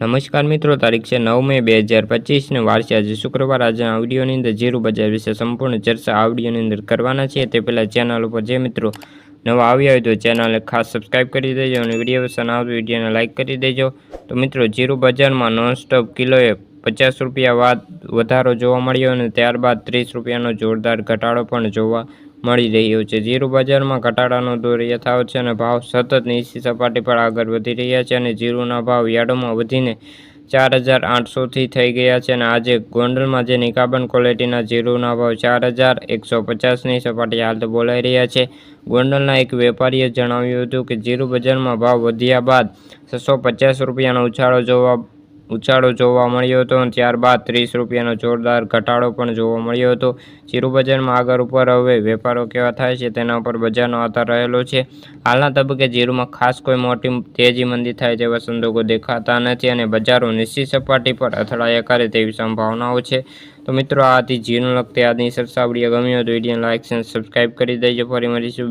નમસ્કાર મિત્રો, તારીખ છે નવ મે બે હજાર પચીસને વારસી આજે શુક્રવાર. આજના વિડીયોની અંદર જીરું બજાર વિશે સંપૂર્ણ ચર્ચા આવડીઓની અંદર કરવાના છે તે પહેલાં ચેનલ ઉપર જે મિત્રો નવા આવ્યા હોય તો ચેનલને ખાસ સબસ્ક્રાઈબ કરી દેજો અને વીડિયો પસંદ આવતો વિડીયોને લાઇક કરી દેજો. તો મિત્રો જીરું બજારમાં નોનસ્ટોપ કિલોએ પચાસ રૂપિયા બાદ વધારો જોવા મળ્યો અને ત્યારબાદ ત્રીસ રૂપિયાનો જોરદાર ઘટાડો પણ જોવા મળી રહ્યો છે. જીરું બજારમાં ઘટાડાનો દોર યથાવત છે અને ભાવ સતત નીચી સપાટી પર આગળ વધી રહ્યા છે અને જીરુના ભાવ યાર્ડોમાં વધીને ચાર હજાર આઠસોથી થઈ ગયા છે અને આજે ગોંડલમાં જે નિકાબન ક્વોલિટીના જીરુના ભાવ ચાર હજાર એકસો પચાસની સપાટી હાલ બોલાઈ રહ્યા છે. ગોંડલના એક વેપારીએ જણાવ્યું હતું કે જીરું બજારમાં ભાવ વધ્યા બાદ છસો પચાસ રૂપિયાનો ઉછાળો જોવા ઉછાળો જોવા મળ્યો હતો ત્યારબાદ ત્રીસ રૂપિયાનો જોરદાર ઘટાડો પણ જોવા મળ્યો હતો. જીરું બજારમાં આગળ ઉપર હવે વેપારો કેવા થાય છે તેના ઉપર બજારનો આધાર રહેલો છે. હાલના તબક્કે જીરુમાં ખાસ કોઈ મોટી તેજી મંદી થાય તેવા સંજોગો દેખાતા નથી અને બજારો નિશ્ચિત સપાટી પર અથડાયા કરે તેવી સંભાવનાઓ છે. તો મિત્રો આથી જીરું લગતી આજની સરસાવડીએ ગમ્યો તો વીડિયો લાઇક અને સબસ્ક્રાઈબ કરી દેજો. ફરી મળીશું